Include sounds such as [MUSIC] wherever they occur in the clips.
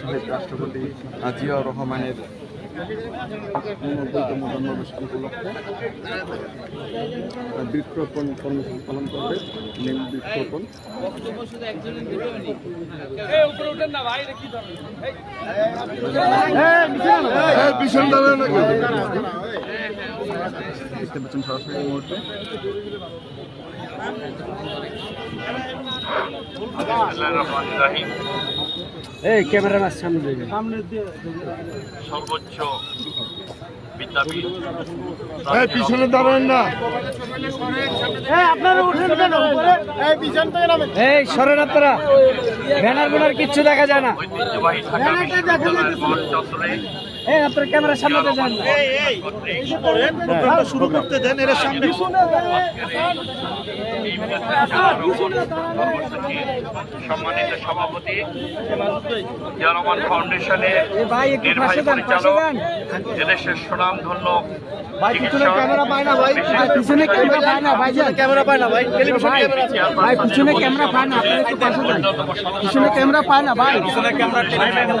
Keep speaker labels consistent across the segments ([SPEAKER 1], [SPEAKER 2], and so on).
[SPEAKER 1] শহীদ রাষ্ট্রপতি জিয়াউর রহমানের উননব্বইতম জন্মদিবস উপলক্ষে বৃক্ষরোপণ কর্মসূচি পালন করবে নীল বৃক্ষরোপণ দেখতে পাচ্ছেন সরাসরি মুহূর্তে
[SPEAKER 2] এই ক্যামেরার সামনে সামনে
[SPEAKER 3] সর্বোচ্চ বিদ্যাপীঠ
[SPEAKER 4] এই পিছনে দাঁড়ান না
[SPEAKER 2] এই সরেন আপনারা ব্যানার ব্যানার কিচ্ছু দেখা যায় না এই আপনার ক্যামেরার সামনে যান
[SPEAKER 3] শুরু করতে দেন এর সামনে সম্মানিত সভাপতি জনগণ ফাউন্ডেশনের নির্বাহী পরিচালক এদেশের সুনামধন্য
[SPEAKER 2] ভাই ক্যামেরা পায় না ভাই। ভাই পিছনে ক্যামেরা পায় না ভাই যান। ক্যামেরা পায় না ভাই। ভাই ভাই পিছনে ক্যামেরা পায় না আপনারা একটু পাশে যান পিছনে ক্যামেরা পায় না ক্যামেরা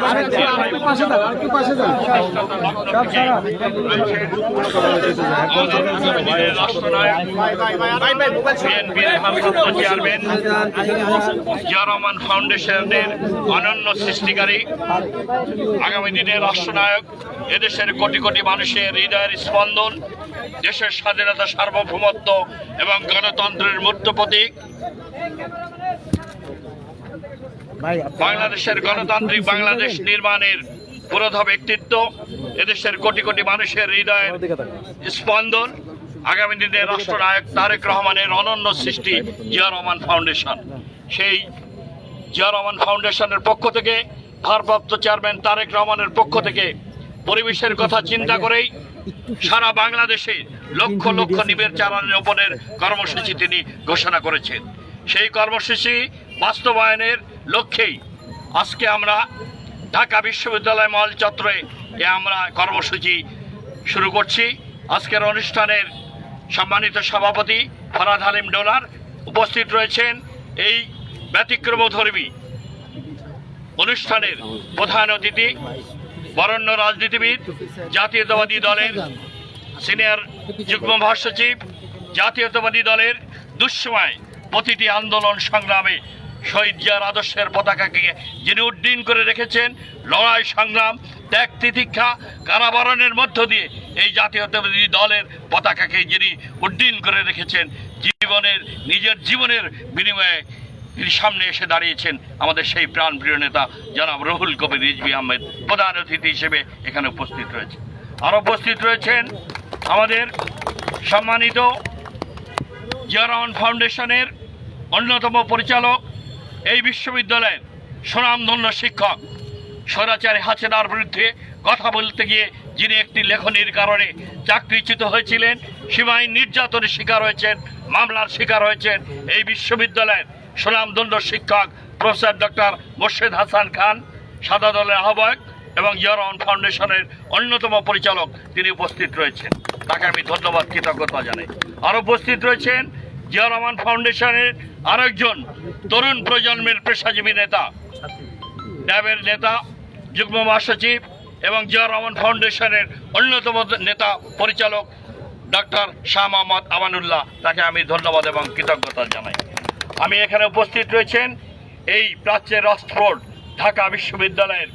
[SPEAKER 2] আরেকটু আরেকটু পাশে যান আরেকটু পাশে যান সব সারা
[SPEAKER 3] রাষ্ট্রনায়ক চেয়ারম্যান রহমান ফাউন্ডেশনের অনন্য সৃষ্টিকারী আগামী দিনে রাষ্ট্রনায়ক, এদেশের কোটি কোটি মানুষের হৃদয়ের স্পন্দন, দেশের স্বাধীনতা সার্বভৌমত্ব এবং গণতন্ত্রের মূর্ত প্রতীক, বাংলাদেশের গণতান্ত্রিক বাংলাদেশ নির্মাণের পুরোধা ব্যক্তিত্ব, এদেশের কোটি কোটি মানুষের হৃদয়ের স্পন্দন আগামী দিনে রাষ্ট্রনায়ক তারেক রহমানের অনন্য সৃষ্টি জিয়া রহমান ফাউন্ডেশন। সেই জিয়া রহমান ফাউন্ডেশনের পক্ষ থেকে ভারপ্রাপ্ত চেয়ারম্যান তারেক রহমানের পক্ষ থেকে পরিবেশের কথা চিন্তা করেই সারা বাংলাদেশে লক্ষ লক্ষ নিবের চালান রোপণের কর্মসূচি তিনি ঘোষণা করেছেন। সেই কর্মসূচি বাস্তবায়নের লক্ষ্যেই আজকে আমরা ঢাকা বিশ্ববিদ্যালয় মহল চত্বরে এ আমরা কর্মসূচি শুরু করছি। আজকের অনুষ্ঠানের সম্মানিত সভাপতি ফরাদ হালিম ডোলার উপস্থিত রয়েছেন এই ব্যতিক্রমধর্মী অনুষ্ঠানের প্রধান অতিথি, বরণ্য রাজনীতিবিদ, জাতীয়তাবাদী দলের সিনিয়র যুগ্ম মহাসচিব, জাতীয়তাবাদী দলের দুঃসময় প্রতিটি আন্দোলন সংগ্রামে শহীদ জিয়ার আদর্শের পতাকাকে যিনি উড্ডীন করে রেখেছেন, লড়াই, সংগ্রাম, ত্যাগ, তিতিক্ষা, কারাবরণের মধ্য দিয়ে এই জাতীয়তাবাদী দলের পতাকাকে যিনি উড্ডীন করে রেখেছেন, জীবনের, নিজের জীবনের বিনিময়ে তিনি সামনে এসে দাঁড়িয়েছেন আমাদের সেই প্রাণপ্রিয় নেতা জনাব রহুল কবির রিজভি আহমেদ, প্রধান অতিথি হিসেবে এখানে উপস্থিত রয়েছে আর উপস্থিত রয়েছেন আমাদের সম্মানিত জিয়ারহমান ফাউন্ডেশনের অন্যতম পরিচালক এই বিশ্ববিদ্যালয়ের সুনামধন্য শিক্ষক স্বৈরাচারী হাসিনার বিরুদ্ধে কথা বলতে গিয়ে যিনি একটি লেখনির কারণে চাকরিচ্যুত হয়েছিলেন সীমাহীন নির্যাতনের শিকার হয়েছেন, মামলার শিকার হয়েছেন এই বিশ্ববিদ্যালয়ের সুনামধন্য শিক্ষক প্রফেসর ডক্টর মোর্শেদ হাসান খান, সাদা দলের আহ্বায়ক এবং জিয়ারহমান ফাউন্ডেশনের অন্যতম পরিচালক তিনি উপস্থিত রয়েছেন। তাকে আমি ধন্যবাদ, কৃতজ্ঞতা জানাই। আর উপস্থিত রয়েছেন জিয়া রহমান ফাউন্ডেশনের আরেকজন তরুণ প্রজন্মের পেশাজীবী নেতা। ড্যাবের নেতা, যুগ্ম মহাসচিব এবং জিয়া রহমান ফাউন্ডেশনের অন্যতম নেতা পরিচালক ডক্টর শাহ মোহাম্মদ আমানুল্লাহ। তাকে আমি ধন্যবাদ এবং কৃতজ্ঞতা জানাই। আমি এখানে উপস্থিত রয়েছেন এই প্রাচ্যের অক্সফোর্ড ঢাকা বিশ্ববিদ্যালয়ের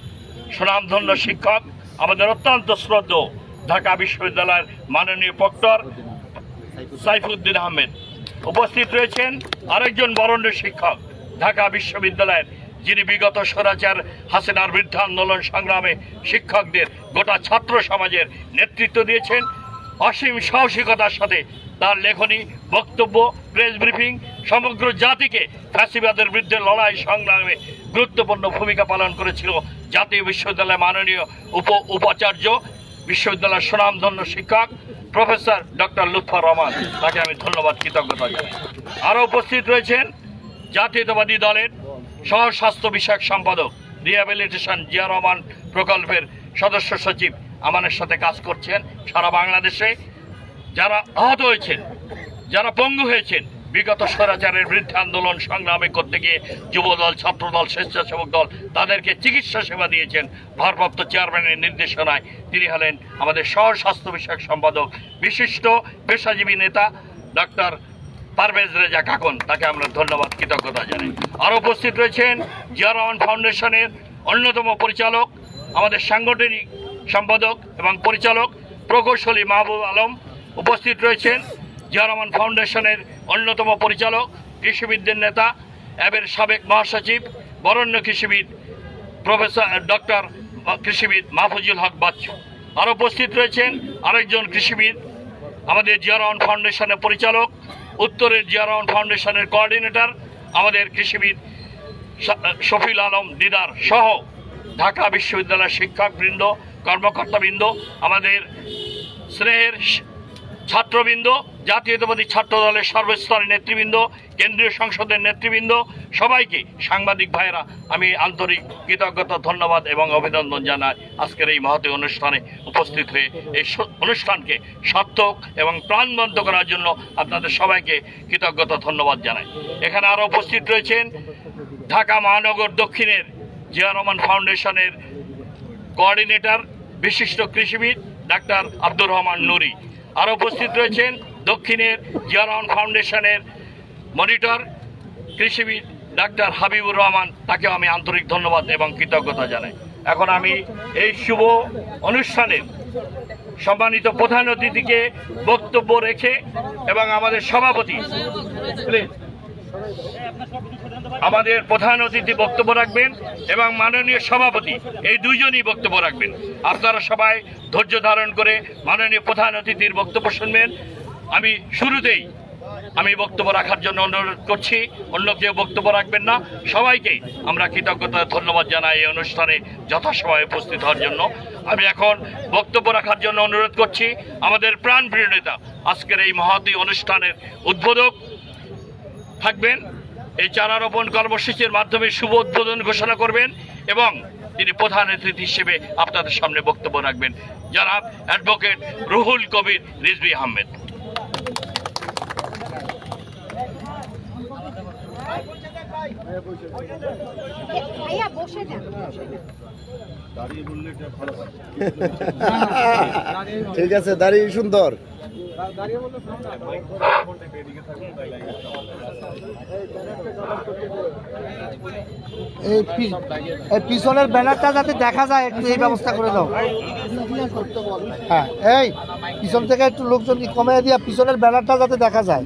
[SPEAKER 3] সুনামধন্য শিক্ষক, আমাদের অত্যন্ত শ্রদ্ধ ঢাকা বিশ্ববিদ্যালয়ের মাননীয় প্রক্টর সাইফুদ্দিন আহমেদ। উপস্থিত রয়েছেন আরেকজন বরণ্য শিক্ষক, ঢাকা বিশ্ববিদ্যালয়ের যিনি বিগত স্বরাচার হাসিনার বিরুদ্ধে আন্দোলন সংগ্রামে শিক্ষকদের গোটা ছাত্র সমাজের নেতৃত্ব দিয়েছেন। অসীম সাহসিকতার সাথে তার লেখনী, বক্তব্য, প্রেস ব্রিফিং, সমগ্র জাতিকে ফ্যাসিবাদের বিরুদ্ধে লড়াই সংগ্রামে গুরুত্বপূর্ণ ভূমিকা পালন করেছিল জাতীয় বিশ্ববিদ্যালয়ের মাননীয় উপ উপাচার্য বিশ্ববিদ্যালয়ের সুনামধন্য শিক্ষক, প্রফেসর ডক্টর লুৎফর রহমান। তাকে আমি ধন্যবাদ, কৃতজ্ঞতা জানাই। আরও উপস্থিত রয়েছেন জাতীয়তাবাদী দলের সহ স্বাস্থ্য বিষয়ক সম্পাদক, রিহ্যাবিলিটেশন জিয়া রহমান প্রকল্পের সদস্য সচিব আমাদের সাথে কাজ করছেন সারা বাংলাদেশে। যারা আহত হয়েছেন, যারা পঙ্গু হয়েছেন বিগত স্বৈরাচারের বিরুদ্ধে আন্দোলন সংগ্রামে করতে গিয়ে যুবদল, ছাত্রদল, স্বেচ্ছাসেবক দল তাদেরকে চিকিৎসা সেবা দিয়েছেন ভারপ্রাপ্ত চেয়ারম্যানের নির্দেশনায়। তিনি হলেন আমাদের সহ স্বাস্থ্য বিষয়ক সম্পাদক, বিশিষ্ট পেশাজীবী নেতা ডক্টর পারভেজ রেজা কাকন। তাকে আমরা ধন্যবাদ, কৃতজ্ঞতা জানাই। আর উপস্থিত রয়েছেন জিয়া ফাউন্ডেশনের অন্যতম পরিচালক, আমাদের সাংগঠনিক সম্পাদক এবং পরিচালক প্রকৌশলী মাহবুব আলম। উপস্থিত রয়েছেন জিয়া রহমান ফাউন্ডেশনের অন্যতম পরিচালক, কৃষিবিদদের নেতা, অ্যাবের সাবেক মহাসচিব, বরণ্য কৃষিবিদ, প্রফেসর ডক্টর কৃষিবিদ মাহফুজুল হক বাচ্চু। আর উপস্থিত রয়েছেন আরেকজন কৃষিবিদ, আমাদের জিয়ারহমান ফাউন্ডেশনের পরিচালক, উত্তরের জিয়ারহমান ফাউন্ডেশনের কোঅর্ডিনেটর, আমাদের কৃষিবিদ শফিল আলম দিদার সহ ঢাকা বিশ্ববিদ্যালয়ের শিক্ষকবৃন্দ, কর্মকর্তাবৃন্দ, আমাদের স্নেহের ছাত্রবৃন্দ, জাতীয়তাবাদী ছাত্র দলের সর্বস্তরের নেতৃবৃন্দ, কেন্দ্রীয় সংসদের নেতৃবৃন্দ, সবাইকে সাংবাদিক ভাইয়েরা, আমি আন্তরিক কৃতজ্ঞতা, ধন্যবাদ এবং অভিনন্দন জানাই আজকের এই মহতী অনুষ্ঠানে উপস্থিত হয়ে এই অনুষ্ঠানকে সার্থক এবং প্রাণবন্ত করার জন্য আপনাদের সবাইকে কৃতজ্ঞতা, ধন্যবাদ জানাই। এখানে আরও উপস্থিত রয়েছেন ঢাকা মহানগর দক্ষিণের জিয়া রহমান ফাউন্ডেশনের কোঅর্ডিনেটর, বিশিষ্ট কৃষিবিদ ডাক্তার আব্দুর রহমান নুরি। আর উপস্থিত রয়েছেন দক্ষিণের জিয়ারহমান ফাউন্ডেশনের মনিটর কৃষিবিদ ডাক্তার হাবিবুর রহমান, তাকেও আমি আন্তরিক ধন্যবাদ এবং কৃতজ্ঞতা জানাই। এখন আমি এই শুভ অনুষ্ঠানের সম্মানিত প্রধান অতিথিকে বক্তব্য রেখে এবং আমাদের সভাপতি প্লিজ আমাদের প্রধান অতিথি বক্তব্য রাখবেন এবং মাননীয় সভাপতি, এই দুইজনই বক্তব্য রাখবেন। আপনারা সবাই ধৈর্য ধারণ করে মাননীয় প্রধান অতিথির বক্তব্য শুনবেন। আমি শুরুতেই আমি বক্তব্য রাখার জন্য অনুরোধ করছি, অন্য কেউ বক্তব্য রাখবেন না। সবাইকে আমরা কৃতজ্ঞতা, ধন্যবাদ জানাই এই অনুষ্ঠানে যথাসময়ে উপস্থিত হওয়ার জন্য। আমি এখন বক্তব্য রাখার জন্য অনুরোধ করছি। আমাদের প্রাণপ্রিয় নেতা আজকের এই মহতী অনুষ্ঠানের উদ্বোধক থাকবেন। এই চারা রোপণ কর্মসূচির মাধ্যমে শুভ উদ্বোধন ঘোষণা করবেন এবং তিনি প্রধান অতিথি হিসেবে আপনাদের সামনে বক্তব্য রাখবেন। যারা অ্যাডভোকেট রুহুল কবির রিজবি আহমেদ।
[SPEAKER 5] বসে যান। [LAUGHS]
[SPEAKER 6] ঠিক আছে দাঁড়িয়ে সুন্দর।
[SPEAKER 2] এই পিছনের ব্যানারটা যাতে দেখা যায় একটু এই ব্যবস্থা করে দাও। হ্যাঁ এই পিছন থেকে একটু লোকজন কমে দিয়া পিছনের ব্যানারটা যাতে দেখা যায়।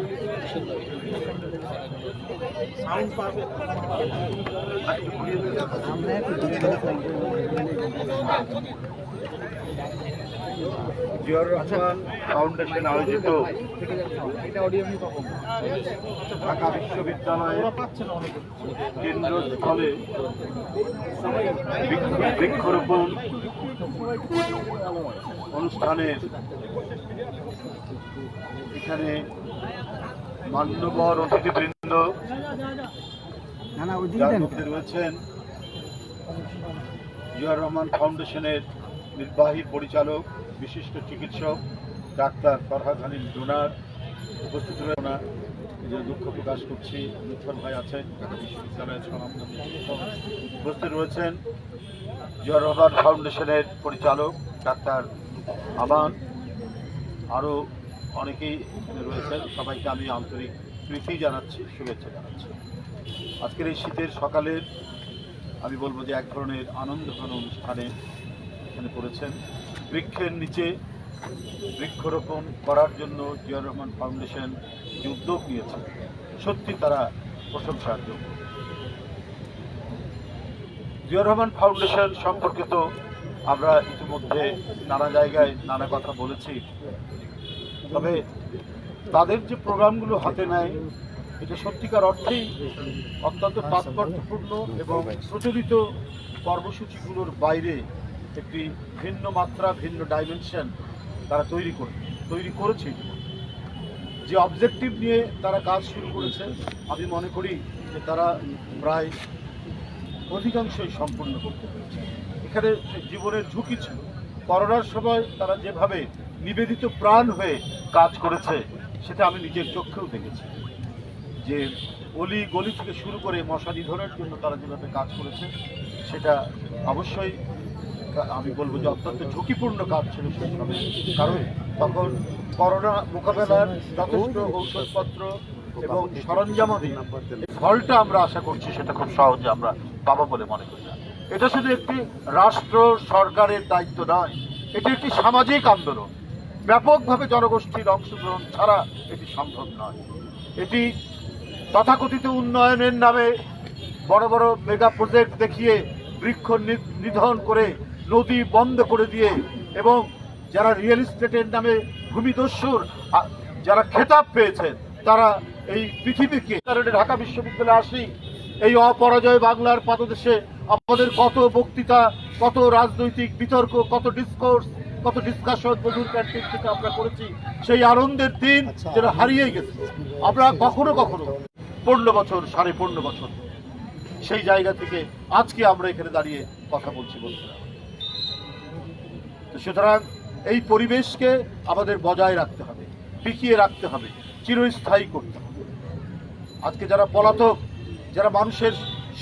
[SPEAKER 1] জিয়াউর রহমান ফাউন্ডেশন আয়োজিত ঢাকা বিশ্ববিদ্যালয়ের কেন্দ্রস্থলে বৃক্ষ- বৃক্ষরোপণ অনুষ্ঠানের এখানে মান্যবর অতিথিবৃন্দ রয়েছেন জিয়া রহমান ফাউন্ডেশনের নির্বাহী পরিচালক বিশিষ্ট চিকিৎসক ডাক্তার ফরহাদ হানিম ডোনার উপস্থিত রয়েছে যে দুঃখ প্রকাশ করছি। লুৎফর ভাই আছেন ঢাকা বিশ্ববিদ্যালয়ের উপস্থিত রয়েছেন। জিয়া রহমান ফাউন্ডেশনের পরিচালক ডাক্তার আমান আরও অনেকেই এখানে রয়েছেন। সবাইকে আমি আন্তরিক প্রীতি জানাচ্ছি, শুভেচ্ছা জানাচ্ছি। আজকের এই শীতের সকালের আমি বলব যে এক ধরনের আনন্দঘন অনুষ্ঠানে এখানে করেছেন বৃক্ষের নিচে বৃক্ষরোপণ করার জন্য জিয়াউর রহমান ফাউন্ডেশন যে উদ্যোগ নিয়েছে, সত্যি তারা প্রশংসার যোগ্য জিয়াউর রহমান ফাউন্ডেশন সম্পর্কে তো আমরা ইতিমধ্যে নানা জায়গায় নানা কথা বলেছি। তবে তাদের যে প্রোগ্রামগুলো হাতে নেয়, এটা সত্যিকার অর্থেই অত্যন্ত তাৎপর্যপূর্ণ এবং প্রচলিত কর্মসূচিগুলোর বাইরে একটি ভিন্ন মাত্রা, ভিন্ন ডাইমেনশন তারা তৈরি করে, তৈরি করেছে যে অবজেক্টিভ নিয়ে তারা কাজ শুরু করেছে, আমি মনে করি যে তারা প্রায় অধিকাংশই সম্পূর্ণ করতে পেরেছে। এখানে জীবনের ঝুঁকি ছিল। করোনার সময় তারা যেভাবে নিবেদিত প্রাণ হয়ে কাজ করেছে, সেটা আমি নিজের চোখেও দেখেছি। যে অলি গলি থেকে শুরু করে মশারি ধরার জন্য তারা যেভাবে কাজ করেছে, সেটা অবশ্যই আমি বলব যে অত্যন্ত ঝুঁকিপূর্ণ কাজ ছিল সেই কারণ তখন করোনা মোকাবেলার যথেষ্ট ঔষধপত্র এবং সরঞ্জামাদি ফলটা আমরা আশা করছি সেটা খুব সহজে আমরা পাবো বলে মনে করি। এটা শুধু একটি রাষ্ট্র সরকারের দায়িত্ব নয়, এটি একটি সামাজিক আন্দোলন। ব্যাপকভাবে জনগোষ্ঠীর অংশগ্রহণ ছাড়া এটি সম্ভব নয়। এটি তথাকথিত উন্নয়নের নামে বড় বড় মেগা প্রজেক্ট দেখিয়ে বৃক্ষ নিধন করে নদী বন্ধ করে দিয়ে এবং যারা রিয়েল এস্টেটের নামে ভূমিদস্যুর যারা খেতাব পেয়েছেন, তারা এই পৃথিবীকে কারণে ঢাকা বিশ্ববিদ্যালয়ে আসি, এই অপরাজয় বাংলার পাদদেশে আমাদের কত বক্তৃতা, কত রাজনৈতিক বিতর্ক, কত ডিসকোর্স কত ডিসকাশন মধুর ক্যান্টিন থেকে আমরা করেছি সেই আনন্দের দিন যেটা হারিয়ে গেছে। আমরা কখনো কখনো পনেরো বছর সাড়ে পনেরো বছর সেই জায়গা থেকে আজকে আমরা এখানে দাঁড়িয়ে কথা বলছি বন্ধুরা। তো সুতরাং এই পরিবেশকে আমাদের বজায় রাখতে হবে টিকিয়ে রাখতে হবে চিরস্থায়ী করতে হবে। আজকে যারা পলাতক যারা মানুষের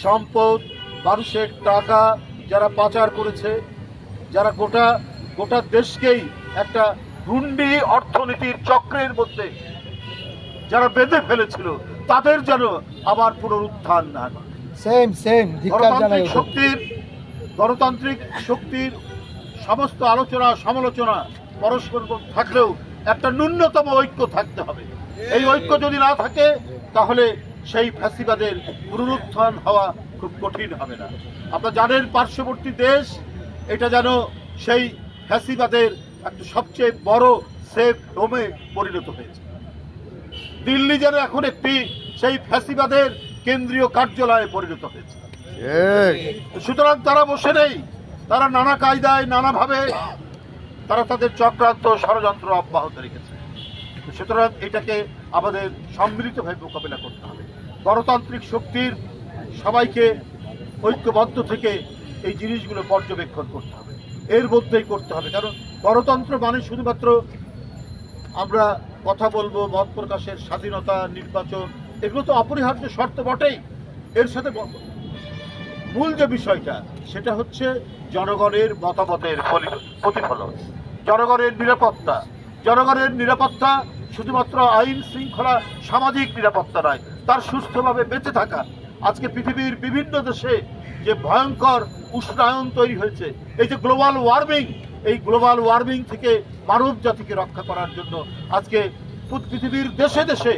[SPEAKER 1] সম্পদ মানুষের টাকা যারা পাচার করেছে যারা গোটা গোটা দেশকেই একটা হুন্ডি অর্থনীতির চক্রের মধ্যে যারা বেঁধে ফেলেছিল তাদের যেন আবার পুনরুত্থান না
[SPEAKER 2] সেম সেম
[SPEAKER 1] গণতান্ত্রিক শক্তির গণতান্ত্রিক শক্তির সমস্ত আলোচনা সমালোচনা পরস্পর থাকলেও একটা ন্যূনতম ঐক্য থাকতে হবে। এই ঐক্য যদি না থাকে তাহলে সেই ফ্যাসিবাদের পুনরুত্থান হওয়া খুব কঠিন হবে না। আপনারা জানেন পার্শ্ববর্তী দেশ এটা যেন সেই ফ্যাসিবাদের একটা সবচেয়ে বড় সেফ হোমে পরিণত হয়েছে। দিল্লি যেন এখন একটি সেই ফ্যাসিবাদের কেন্দ্রীয় কার্যালয়ে পরিণত হয়েছে। সুতরাং তারা বসে নেই। তারা নানা কায়দায় নানাভাবে তারা তাদের চক্রান্ত ষড়যন্ত্র অব্যাহত রেখেছে। সুতরাং এটাকে আমাদের সম্মিলিতভাবে মোকাবিলা করতে হবে। গণতান্ত্রিক শক্তির সবাইকে ঐক্যবদ্ধ থেকে এই জিনিসগুলো পর্যবেক্ষণ করতে হবে। এর মধ্যেই করতে হবে। কারণ গণতন্ত্র মানে শুধুমাত্র আমরা কথা বলব, মত প্রকাশের স্বাধীনতা, নির্বাচন, এগুলো তো অপরিহার্য শর্ত বটেই। এর সাথে মূল যে বিষয়টা, সেটা হচ্ছে জনগণের মতামতের প্রতিফলন। জনগণের নিরাপত্তা। জনগণের নিরাপত্তা শুধুমাত্র আইন শৃঙ্খলা, সামাজিক নিরাপত্তা নয়, তার সুস্থভাবে বেঁচে থাকা। আজকে পৃথিবীর বিভিন্ন দেশে যে ভয়ঙ্কর উষ্ণায়ন তৈরি হয়েছে। এই যে গ্লোবাল ওয়ার্মিং এই গ্লোবাল ওয়ার্মিং থেকে মানব জাতিকে রক্ষা করার জন্য আজকে পৃথিবীর দেশে দেশে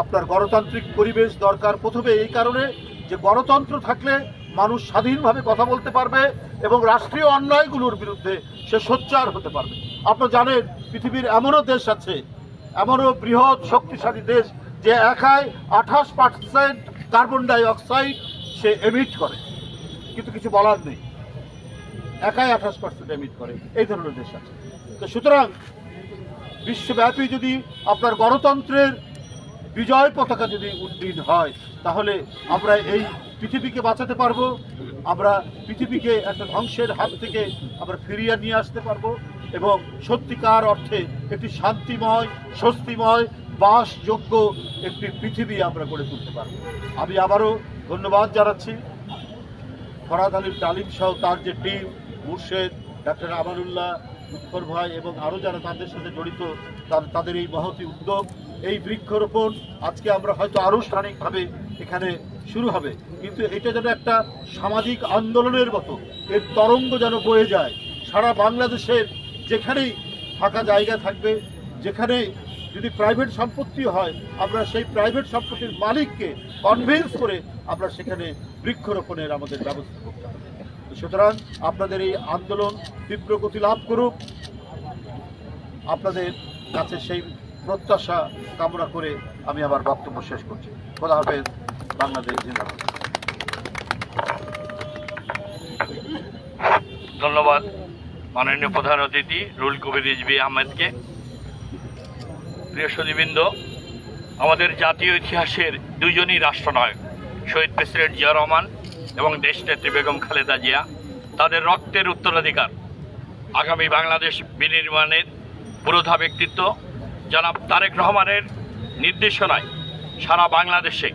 [SPEAKER 1] আপনার গণতান্ত্রিক পরিবেশ দরকার। প্রথমে এই কারণে যে গণতন্ত্র থাকলে মানুষ স্বাধীনভাবে কথা বলতে পারবে এবং রাষ্ট্রীয় অন্যায়গুলোর বিরুদ্ধে সে সোচ্চার হতে পারবে। আপনারা জানেন, পৃথিবীর এমনও দেশ আছে, এমনও বৃহৎ শক্তিশালী দেশ যে একাই আঠাশ পার্সেন্ট কার্বন ডাই অক্সাইড সে এমিট করে। কিন্তু কিছু বলার নেই। একাই আঠাশ পার্সেন্ট এমিট করে। এই ধরনের দেশ আছে। তো সুতরাং বিশ্বব্যাপী যদি আপনার গণতন্ত্রের বিজয় পতাকা যদি উদ্দিন হয়, তাহলে আমরা এই পৃথিবীকে বাঁচাতে পারব, আমরা পৃথিবীকে একটা ধ্বংসের হাত থেকে আমরা ফিরিয়ে নিয়ে আসতে পারব এবং সত্যিকার অর্থে একটি শান্তিময়, স্বস্তিময়, বাসযোগ্য একটি পৃথিবী আমরা গড়ে তুলতে পারব। আমি আবারও ধন্যবাদ জানাচ্ছি। ফরাদ আলীর তালিম সহ তার যে টিম, মুর্শেদ, ডাক্তার আমানুল্লাহ উৎপর ভাই এবং আরও যারা তাদের সাথে জড়িত তাদের এই মহতি উদ্যোগ, এই বৃক্ষরোপণ আজকে আমরা হয়তো আনুষ্ঠানিকভাবে এখানে শুরু হবে। কিন্তু এটা যেন একটা সামাজিক আন্দোলনের মতো, এর তরঙ্গ যেন বয়ে যায়। সারা বাংলাদেশের যেখানেই ফাঁকা জায়গা থাকবে যেখানে যদি প্রাইভেট সম্পত্তি হয়, আমরা সেই প্রাইভেট সম্পত্তির মালিককে কনভিন্স করে আমরা সেখানে বৃক্ষরোপণের আমাদের ব্যবস্থা করতে হবে। সুতরাং আপনাদের এই আন্দোলন তীব্র গতি লাভ করুক। আপনাদের কাছে সেই প্রত্যাশা কামনা করে আমি আমার বক্তব্য শেষ করছি। খোদা হাফেজ, বাংলাদেশ জিন্দাবাদ।
[SPEAKER 3] ধন্যবাদ। মাননীয় প্রধান অতিথি রুল কবির রিজবি আহমেদকে। প্রিয় সুদীবৃন্দ আমাদের জাতীয় ইতিহাসের দুজনই রাষ্ট্রনায়ক, শহীদ প্রেসিডেন্ট জিয়া রহমান এবং দেশনেত্রী বেগম খালেদা জিয়া। তাদের রক্তের উত্তরাধিকার, আগামী বাংলাদেশ বিনির্মাণের পুরোধা ব্যক্তিত্ব জনাব তারেক রহমানের নির্দেশনায় সারা বাংলাদেশে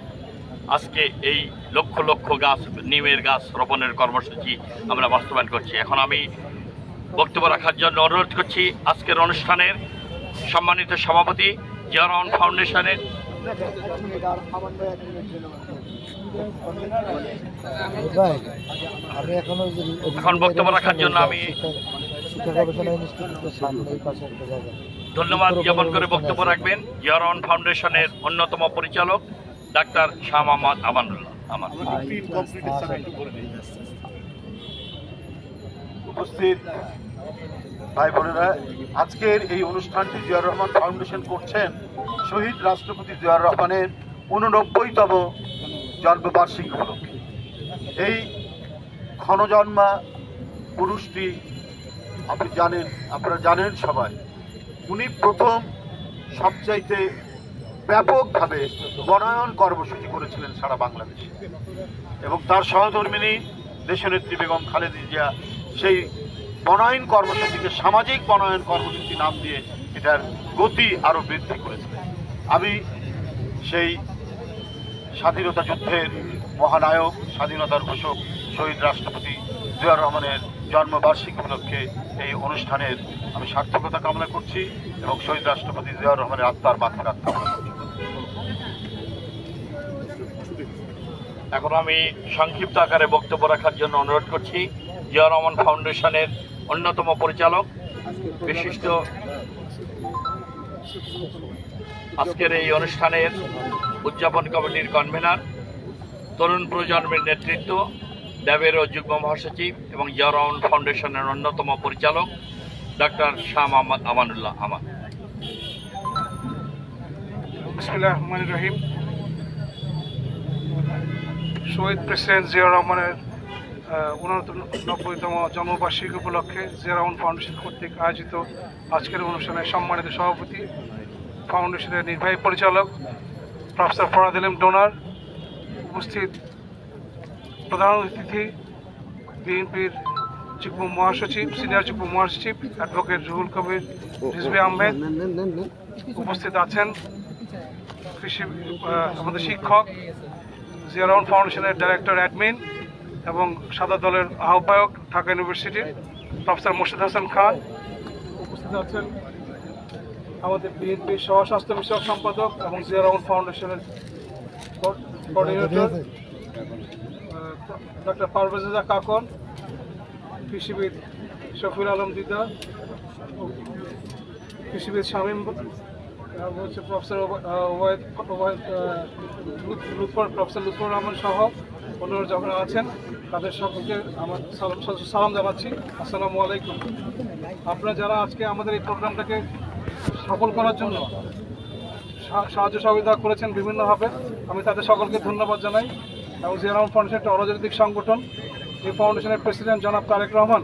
[SPEAKER 3] আজকে এই লক্ষ লক্ষ গাছ, নিমের গাছ রোপণের কর্মসূচি আমরা বাস্তবায়ন করছি। এখন আমি বক্তব্য রাখার জন্য অনুরোধ করছি, আজকের অনুষ্ঠানের সম্মানিত সভাপতি জিয়ারহমান ফাউন্ডেশনের
[SPEAKER 7] এখন
[SPEAKER 3] বক্তব্য রাখার জন্য আমি ধন্যবাদ জ্ঞাপন করে বক্তব্য রাখবেন জিয়ারহমান ফাউন্ডেশনের অন্যতম পরিচালক, ডাক্তার শাহ মোহাম্মদ আমানুল্লাহ, আমার।
[SPEAKER 1] উপস্থিত ভাই বোনেরা, আজকের এই অনুষ্ঠানটি জিয়াউর রহমান ফাউন্ডেশন করছেন শহীদ রাষ্ট্রপতি জিয়াউর রহমানের উননব্বইতম জন্মবার্ষিকী উপলক্ষে। এই ক্ষণজন্মা পুরুষটি, আপনি জানেন, আপনারা জানেন সবাই, উনি প্রথম সবচাইতে ব্যাপকভাবে বনায়ন কর্মসূচি করেছিলেন সারা বাংলাদেশে। এবং তার সহধর্মিনী, দেশনেত্রী বেগম খালেদা জিয়া, সেই বনায়ন কর্মসূচিকে সামাজিক বনায়ন কর্মসূচি নাম দিয়ে এটার গতি আরও বৃদ্ধি করেছিলেন আমি সেই স্বাধীনতা যুদ্ধের মহানায়ক, স্বাধীনতার ঘোষক শহীদ রাষ্ট্রপতি জিয়াউর রহমানের জন্মবার্ষিকী উপলক্ষে এই অনুষ্ঠানের আমি সার্থকতা কামনা করছি এবং শহীদ রাষ্ট্রপতি জিয়াউর রহমানের আত্মার কামনা করছি।
[SPEAKER 3] এখন আমি সংক্ষিপ্ত আকারে বক্তব্য রাখার জন্য অনুরোধ করছি। জিয়া রহমান ফাউন্ডেশনের অন্যতম পরিচালক বিশিষ্ট আজকের এই অনুষ্ঠানের উদযাপন কমিটির কনভেনার, তরুণ প্রজন্মের নেতৃত্ব ড্যাবেরও যুগ্ম মহাসচিব এবং জিয়া ফাউন্ডেশনের অন্যতম পরিচালক, ডাক্তার শাহ মোহাম্মদ আমানুল্লাহ
[SPEAKER 8] আমান। রহিম। শহীদ প্রেসিডেন্ট জিয়া রহমানের উননব্বইতম জন্মবার্ষিকী উপলক্ষে জিয়া রহমান ফাউন্ডেশন কর্তৃক আয়োজিত আজকের অনুষ্ঠানে সম্মানিত সভাপতি, ফাউন্ডেশনের নির্বাহী পরিচালক, প্রফেসর ফরাদ ইলম ডোনার, উপস্থিত প্রধান অতিথি, বিএনপির যুগ্ম মহাসচিব, সিনিয়র যুগ্ম মহাসচিব, অ্যাডভোকেট রুহুল কবির, রিজভি আহমেদ উপস্থিত আছেন। কৃষি আমাদের শিক্ষক জিয়ারহমান ফাউন্ডেশনের ডাইরেক্টর অ্যাডমিন এবং সাদা দলের আহ্বায়ক ঢাকা ইউনিভার্সিটির প্রফেসর মোর্শেদ হাসান খান। উপস্থিত আছেন আমাদের বিএনপির সহ স্বাস্থ্য বিষয়ক সম্পাদক এবং জিয়ারহমান ফাউন্ডেশনের কোঅর্ডিনেটর ডক্টর পারভেজা কাকন কৃষিবিদ শফিউল আলম দিদা কৃষিবিদ শামীম হচ্ছে প্রফেসর ওবায়দ ওবায়দ, লুৎফর প্রফেসর লুৎফর রহমান সহ যারা আছেন, তাদের সকলকে আমার সালাম জানাচ্ছি। আসসালামু আলাইকুম। আপনারা যারা আজকে আমাদের এই প্রোগ্রামটাকে সফল করার জন্য সাহায্য সহযোগিতা করেছেন বিভিন্নভাবে, আমি তাদের সকলকে ধন্যবাদ জানাই। এবং জিয়ারাম ফাউন্ডেশন একটা অরাজনৈতিক সংগঠন, এই ফাউন্ডেশনের প্রেসিডেন্ট জনাব তারেক রহমান,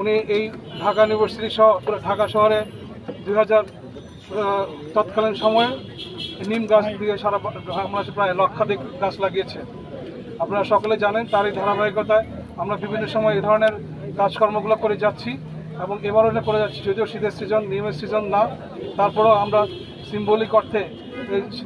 [SPEAKER 8] উনি এই ঢাকা ইউনিভার্সিটি সহ ঢাকা শহরে দুই হাজার তৎকালীন সময়ে নিম গাছ দিয়ে সারা বাংলাদেশে প্রায় লক্ষাধিক গাছ লাগিয়েছে। আপনারা সকলে জানেন তারই ধারাবাহিকতায় আমরা বিভিন্ন সময় এই ধরনের কাজকর্মগুলো করে যাচ্ছি এবং এবারও করে যাচ্ছি। যদিও শীতের সিজন নিমের সিজন না, তারপরেও আমরা সিম্বলিক অর্থে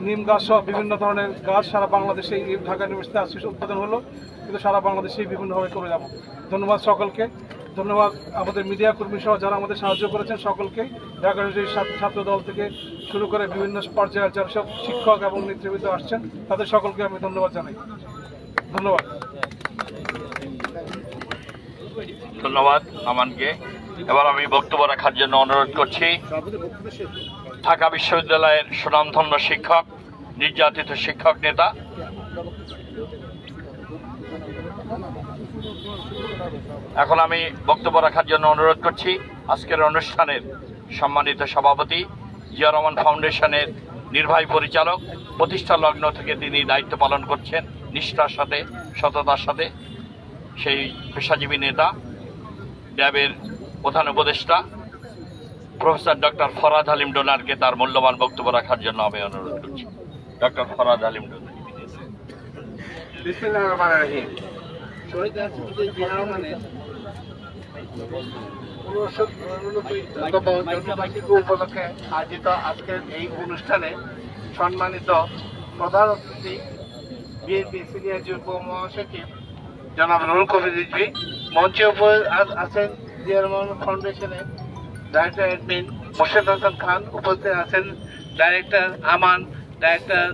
[SPEAKER 8] নিম গাছ সহ বিভিন্ন ধরনের গাছ সারা বাংলাদেশে এই ঢাকা ইউনিভার্সিটিতে আজকে উৎপাদন হলো। কিন্তু সারা বাংলাদেশেই বিভিন্নভাবে করে যাব। ধন্যবাদ সকলকে। ধন্যবাদ আমাদের মিডিয়া কর্মী সহ যারা আমাদের সাহায্য করেছেন সকলকে। ঢাকা ইউনিভার্সিটির ছাত্র- দল থেকে শুরু করে বিভিন্ন পর্যায়ের যারা সব শিক্ষক এবং নেতৃবৃন্দ আসছেন, তাদের সকলকে আমি ধন্যবাদ জানাই।
[SPEAKER 9] ধন্যবাদ।
[SPEAKER 3] ধন্যবাদ, আমানকে। এবার আমি বক্তব্য রাখার জন্য অনুরোধ করছি। ঢাকা বিশ্ববিদ্যালয়ের সুনামধন্য শিক্ষক, নির্যাতিত শিক্ষক নেতা। এখন আমি বক্তব্য রাখার জন্য অনুরোধ করছি। আজকের অনুষ্ঠানের সম্মানিত সভাপতি জিয়া রহমান ফাউন্ডেশনের নির্বাহী পরিচালক, প্রতিষ্ঠা লগ্ন থেকে তিনি দায়িত্ব পালন করছেন নিষ্ঠার সাথে, সততার সাথে। সেই পেশাজীবী নেতা ড্যাবের প্রধান উপদেষ্টা, প্রফেসর ডক্টর ফরাদ হালিম ডোনারকে তার মূল্যবান বক্তব্য রাখার জন্য আমি অনুরোধ করছি। ডক্টর ফরাদ হালিম ডোনার।
[SPEAKER 9] উপলক্ষে আয়োজিত আজকের এই অনুষ্ঠানে সম্মানিত প্রধান অতিথি বিএনপি সিনিয়র যুগ্ম মহাসচিব জনাব নুরুল কবির রিজভি। মঞ্চে উপর আছেন জিয়া ফাউন্ডেশনের ডাইরেক্টর অ্যাডমিন মোর্শেদ হাসান খান। উপস্থিত আছেন ডাইরেক্টর আমান ডাইরেক্টর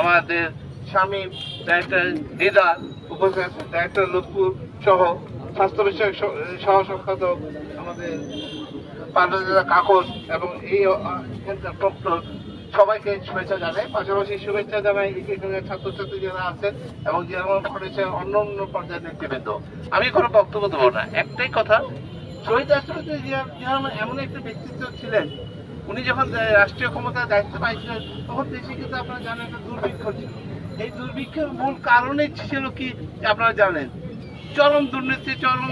[SPEAKER 9] আমাদের স্বামী ডাইরেক্টর দিদার। উপস্থিত আছেন ডাইরেক্টর লুৎফুর সহ স্বাস্থ্য বিষয়ক সহ সম্পাদক আমাদের পান্ডা কাকস এবং এই প্রক্টর সবাইকে শুভেচ্ছা জানাই। পাশাপাশি শুভেচ্ছা জানাই এখানে ছাত্রছাত্রী যারা আছেন এবং যারা ফাউন্ডেশন অন্য অন্য পর্যায়ের নেতৃবৃন্দ। আমি কোনো বক্তব্য দেবো না। একটাই কথা শহীদ রাষ্ট্রপতি জিয়া জিয়া রহমান এমন একটা ব্যক্তিত্ব ছিলেন, উনি যখন রাষ্ট্রীয় ক্ষমতার দায়িত্ব পাইছিলেন, তখন দেশে কিন্তু আপনারা জানেন একটা দুর্ভিক্ষ ছিল। এই দুর্ভিক্ষের মূল কারণে ছিল কি, আপনারা জানেন। চরম দুর্নীতি, চরম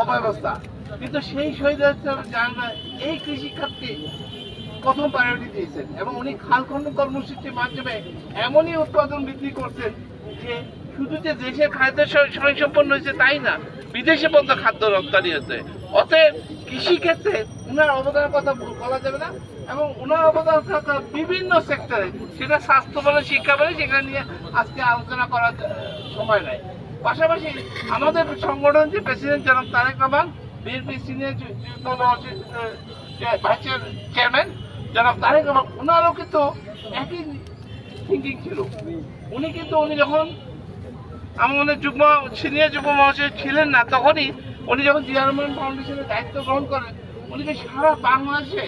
[SPEAKER 9] অব্যবস্থা। কিন্তু সেই শহীদ রাষ্ট্রপতি এই খাতকে প্রথম প্রায়োরিটি দিয়েছেন এবং উনি খাল খনন কর্মসূচির মাধ্যমে এমনই উৎপাদন বৃদ্ধি করছেন যে শুধু যে দেশের খাদ্য স্বয়ংসম্পন্ন হয়েছে তাই না, বিদেশে পর্যন্ত খাদ্য রপ্তানি হচ্ছে। অতএব কৃষি ক্ষেত্রে উনার অবদানের কথা বলা যাবে না এবং উনার অবদান থাকা বিভিন্ন সেক্টরে সেটা স্বাস্থ্য বলে শিক্ষা বলে সেখানে নিয়ে আজকে আলোচনা করার সময় নাই। পাশাপাশি আমাদের সংগঠন যে প্রেসিডেন্ট জনাব Tarek Rahman, BNP senior vice chairman জনাব তারেক রহমান ওনারও কিন্তু একই থিঙ্কিং ছিল। উনি কিন্তু, উনি যখন আমাদের যুগ্ম, সিনিয়র যুগ্ম মহাশয় ছিলেন না, তখনই উনি যখন জিয়া রহমান ফাউন্ডেশনের দায়িত্ব গ্রহণ করেন, উনি যে সারা বাংলাদেশে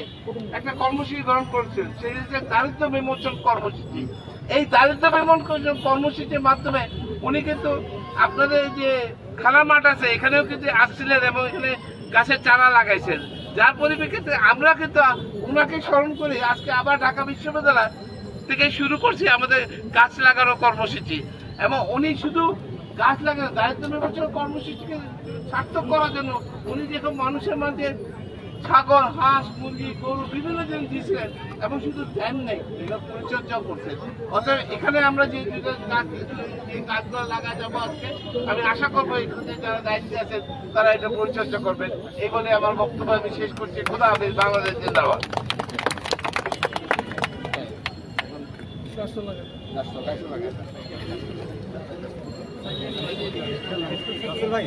[SPEAKER 9] একটা কর্মসূচি গ্রহণ করেছেন সেই হচ্ছে দারিদ্র বিমোচন কর্মসূচি। এই দারিদ্র বিমোচন কর্মসূচির মাধ্যমে উনি কিন্তু আপনাদের যে খেলার মাঠ আছে, এখানেও কিন্তু আসছিলেন এবং এখানে গাছের চারা লাগাইছেন। যার পরিপ্রেক্ষিতে আমরা কিন্তু ওনাকে স্মরণ করি, আজকে আবার ঢাকা বিশ্ববিদ্যালয় থেকে শুরু করছি আমাদের গাছ লাগানো কর্মসূচি। এবং উনি শুধু গাছ লাগানো দায়িত্ব নির্বাচন কর্মসূচিকে সার্থক করার জন্য উনি যেরকম মানুষের মাঝে ছাগল, হাঁস, মুরগি, গরু বিভিন্ন জিনিস দিয়েছিলেন এবং শুধু দেন নেই এগুলো পরিচর্যা করছেন অতএব এখানে আমরা যে দুটো গাছ যে গাছগুলো লাগা যাব আজকে, আমি আশা করব এখানে যারা দায়িত্বে আছেন, তারা এটা পরিচর্যা করবেন। এই বলে আমার বক্তব্য আমি শেষ করছি। খুদা হাফিজ, বাংলাদেশ জিন্দাবাদ।
[SPEAKER 2] ভাই।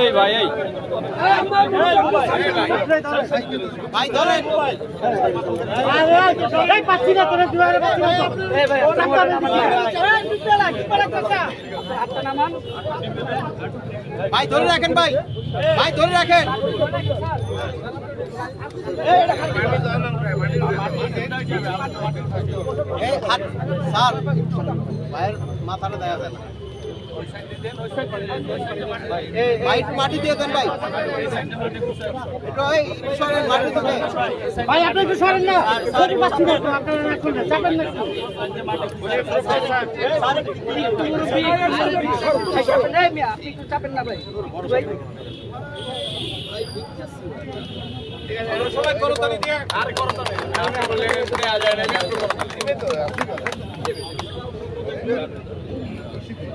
[SPEAKER 2] এই ভাই এই ধরে রাখেন ভাই ভাই ধরে রাখেন এই ভাইয়ের মাথাটা দেখা যায় না।
[SPEAKER 6] মাটি দিয়ে দেন ভাই। ভাই আপনি একটু সরেন না। সরি পাচ্ছি না আপনারা না করবেন চাপেন না। চাপেন না ভাই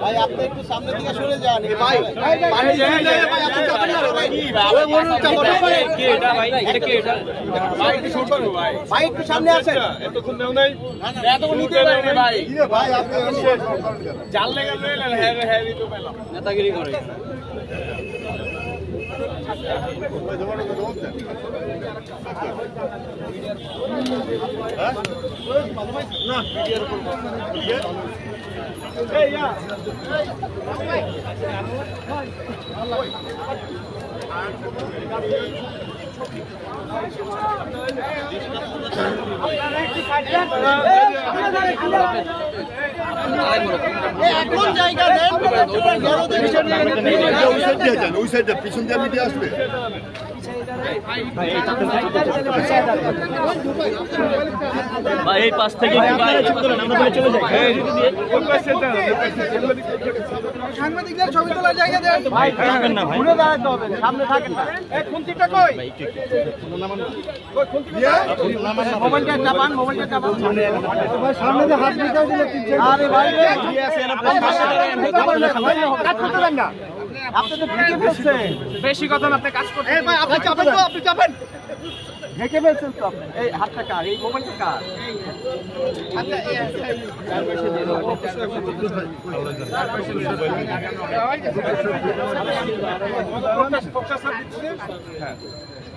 [SPEAKER 4] ভাই আপনি একটু সামনের দিকে সরে যান। ভাই ভাই একটু সামনে আসেন। ভাই আপনি এখন জায়গা দেন
[SPEAKER 10] ওই সাইড দিয়ে যান ওই সাইডটা পিছন দিয়ে মিডিয়া আসবে
[SPEAKER 6] সাংবাদিকদের ছবি তোলার জায়গা দেন ভাই থাকবেন না ভাই ঘুরে দাঁড়াতে হবে সামনে থাকেন না এই খুন্তিটা কই মোবাইলটা চাপান মোবাইলটা চাপান ভাই সামনে দিয়ে হাত দিতে দিলে আরে ভাই রে কাজ করতে দেন না আপনি তো ঢেকে ফেলছেন বেশি কথা আপনি কাজ করতে এই ভাই আপনি চাপেন তো আপনি চাপেন। ঢেকে ফেলছেন তো আপনি। এই হাতটা কার? এই মোবাইলটা কার? এই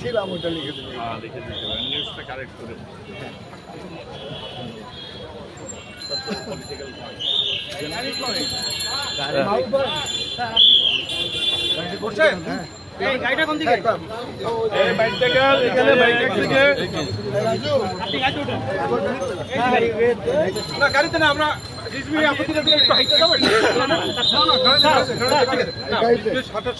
[SPEAKER 10] ছিলাম ওটা লিখে
[SPEAKER 6] কোন দিকে
[SPEAKER 9] না গাড়িতে না আমরা রিজমি আপত্তি একটু হাইটে যাব না না কাছে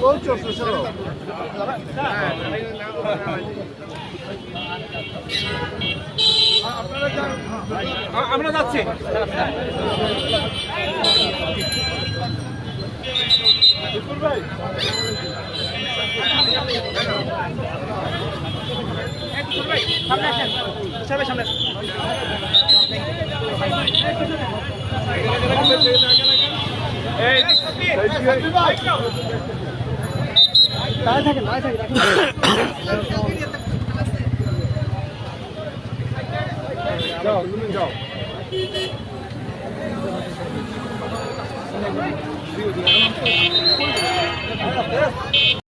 [SPEAKER 10] বলছো শোনো
[SPEAKER 9] আমরা যাচ্ছি। সামনে
[SPEAKER 4] সামনে থাকেন যাও যাও 六斤，他妈，了。